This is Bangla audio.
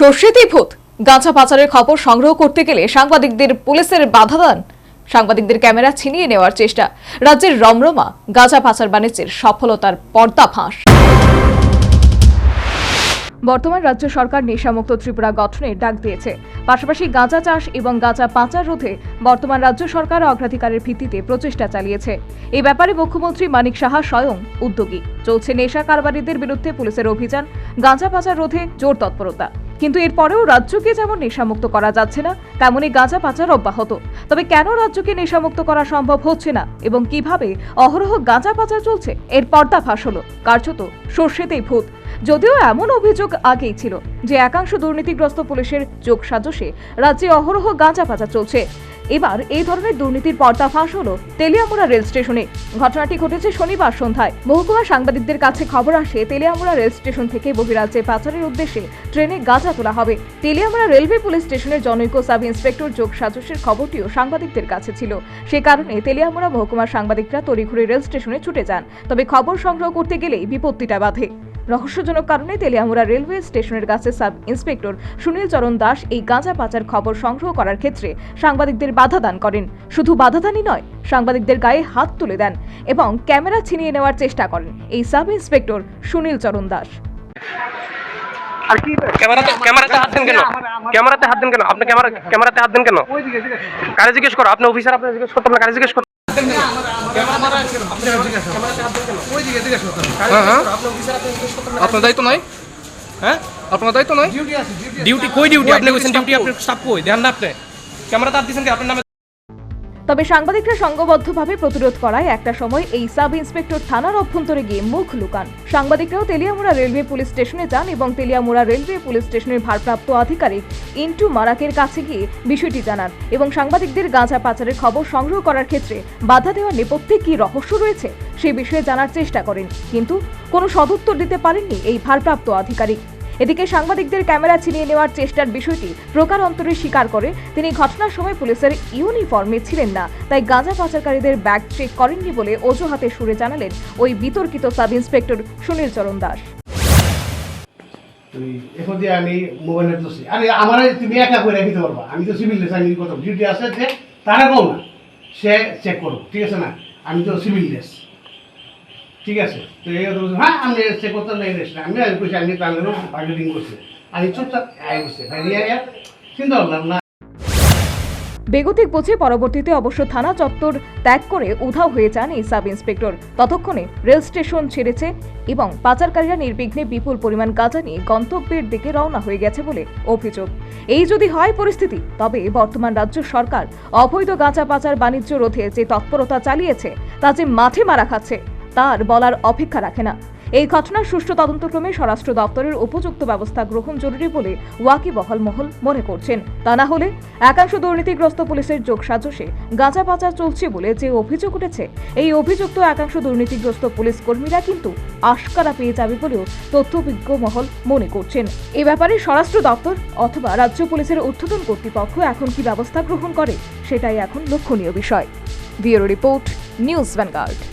সর্ষেতেই ভূত। গাঁজা পাচারের খবর সংগ্রহ করতে গেলে সাংবাদিকদের পুলিশের বাধা দান। সাংবাদিকদের ক্যামেরা ছিনিয়ে নেওয়ার চেষ্টা। রাজ্যের রমরমা গাঁজা পাচার বাণিজ্যের সফলতার পর্দা ফাঁস। বর্তমান রাজ্য সরকার নেশামুক্ত ত্রিপুরা গঠনের ডাক দিয়েছে। পাশাপাশি গাঁজা চাষ এবং গাঁজা পাচার রোধে বর্তমান রাজ্য সরকার অগ্রাধিকারের ভিত্তিতে প্রচেষ্টা চালিয়েছে। এ ব্যাপারে মুখ্যমন্ত্রী মানিক সাহা স্বয়ং উদ্যোগী। চলছে নেশা কারবারিদের বিরুদ্ধে পুলিশের অভিযান। গাঁজা পাচার রোধে জোর তৎপরতা। কিন্তু এরপরেও রাজ্যকে যেমন নেশামুক্ত করা যাচ্ছে না, তেমনই গাঁজা পাচার অব্যাহত। তবে কেন রাজ্যকে নেশামুক্ত করা সম্ভব হচ্ছে না এবং কীভাবে অহরহ গাঁজা পাচার চলছে, এর পর্দা ফাঁস হলো, কার্যত সর্ষেতেই ভূত। যদিও এমন অভিযোগ আগেই ছিল যে একাংশ দুর্নীতিগ্রস্ত পুলিশের যোগ সাজসে রাজ্যে অহরহ গাঁজা পাচার চলছে। এবার এই ধরনের দুর্নীতির পর্দা ফাঁস হলো তেলিয়ামুড়া রেল স্টেশনে। ঘটনাটি ঘটেছে শনিবার সন্ধ্যায়। মহকুমা সাংবাদিকদের কাছে খবর আসে, তেলিয়ামুড়া রেল স্টেশন থেকে বহিরাজ্যে পাচারের উদ্দেশ্যে ট্রেনে গাঁজা তোলা হবে। তেলিয়ামুড়া রেলওয়ে পুলিশ স্টেশনের জনৈক সাব ইন্সপেক্টর যোগ সাজসের খবরটিও সাংবাদিকদের কাছে ছিল। সে কারণে তেলিয়ামুড়া মহকুমার সাংবাদিকরা তড়িঘড়ি রেল স্টেশনে ছুটে যান। তবে খবর সংগ্রহ করতে গেলেই বিপত্তিটা বাধে। রহস্যজনক কারণে তেলিয়ামুড়া রেলওয়ে স্টেশনের কাছে সাব ইন্সপেক্টর সুনীল চরণ দাস এই গাঁজা পাচার খবর সংগ্রহ করার ক্ষেত্রে সাংবাদিকদের বাধা দান করেন। শুধু বাধা দানই নয় সাংবাদিকদের গায়ে হাত তুলে দেন এবং ক্যামেরা ছিনিয়ে নেওয়ার চেষ্টা করেন এই সাব ইন্সপেক্টর সুনীল চরণ দাস। ক্যামেরাতে ক্যামেরাতে হাত দেন কেন? ক্যামেরাতে হাত দেন কেন? আপনি ক্যামেরা ক্যামেরাতে হাত দেন কেন? কারে জিজ্ঞেস করো? আপনি অফিসার আপনি জিজ্ঞেস করতে কারে জিজ্ঞেস আপনার দায়িত্ব নয় হ্যাঁ? আপনার দায়িত্ব নয় ডিউটি কই ডিউটি আপনি কইছেন ডিউটি আপনি স্টাফ কই? ধ্যান না আপনি। ক্যামেরা তার দিছেন কি? আপনার নামে তবে সাংবাদিকরা সংঘবদ্ধভাবে প্রতিরোধ করায় একটা সময় এই সাব ইন্সপেক্টর থানার অভ্যন্তরে গিয়ে মুখ লুকান। সাংবাদিকরাও তেলিয়ামুড়া রেলওয়ে পুলিশ স্টেশনে যান এবং তেলিয়ামুড়া রেলওয়ে পুলিশ স্টেশনের ভারপ্রাপ্ত আধিকারিক ইন্টু মারাকের কাছে গিয়ে বিষয়টি জানান এবং সাংবাদিকদের গাঁজা পাচারের খবর সংগ্রহ করার ক্ষেত্রে বাধা দেওয়ার নেপথ্যে কি রহস্য রয়েছে সে বিষয়ে জানার চেষ্টা করেন। কিন্তু কোনো সদুত্তর দিতে পারেননি এই ভারপ্রাপ্ত আধিকারিক। এদিকে সাংবাদিকদের ক্যামেরা ছিনিয়ে নেওয়ার চেষ্টার বিষয়টি প্রকার অন্তরে স্বীকার করে। তিনি ঘটনার সময় পুলিশের ইউনিফর্মে ছিলেন না, তাই গাঁজা পাচারকারীদের ব্যাগ চেক করেননি বলে অজুহাতে সুরে জানালেন ওই বিতর্কিত সাব ইন্সপেক্টর সুনীল চরণ দাস। এখন আমি আরে আমার তুমি একা করে পারবা, আমি তো সিভিল আমি ডিউটি যে তারা কম না, সে চেক করো ঠিক আছে না? আমি তো সিভিল ঠিক আছে? তো এই কথা বলছে, হ্যাঁ আমি চেক করতে নাই ড্রেস আমি আমি কইছি আমি তাহলে বার্গেটিং করছি। আমি চুপচাপ ভাই চিন্তা করলাম না। বেগতিক বুঝে পরবর্তীতে অবশ্য থানা চত্বর ত্যাগ করে উধাও হয়ে যান এই সাব ইন্সপেক্টর। ততক্ষণে রেল স্টেশন ছেড়েছে এবং পাচারকারীরা নির্বিঘ্নে বিপুল পরিমাণ গাঁজা নিয়ে গন্তব্যের দিকে রওনা হয়ে গেছে বলে অভিযোগ। এই যদি হয় পরিস্থিতি তবে বর্তমান রাজ্য সরকার অবৈধ গাঁজা পাচার বাণিজ্য রোধে যে তৎপরতা চালিয়েছে তা যে মাঠে মারা খাচ্ছে তার বলার অপেক্ষা রাখে না। এই ঘটনার সুষ্ঠু তদন্তক্রমে স্বরাষ্ট্র দপ্তরের উপযুক্ত ব্যবস্থা গ্রহণ জরুরি বলে ওয়াকিবহাল মহল মনে করছেন। তা না হলে একাংশ দুর্নীতিগ্রস্ত পুলিশের যোগ সাজসে গাঁজা পাচার চলছে বলে যে অভিযোগ উঠেছে, এই অভিযুক্ত একাংশ দুর্নীতিগ্রস্ত পুলিশ কর্মীরা কিন্তু আশকারা পেয়ে যাবে বলেও তথ্যবিজ্ঞ মহল মনে করছেন। এ ব্যাপারে স্বরাষ্ট্র দপ্তর অথবা রাজ্য পুলিশের ঊর্ধ্বতন কর্তৃপক্ষ এখন কি ব্যবস্থা গ্রহণ করে, সেটাই এখন লক্ষণীয় বিষয়। Bureau report, news Vanguard.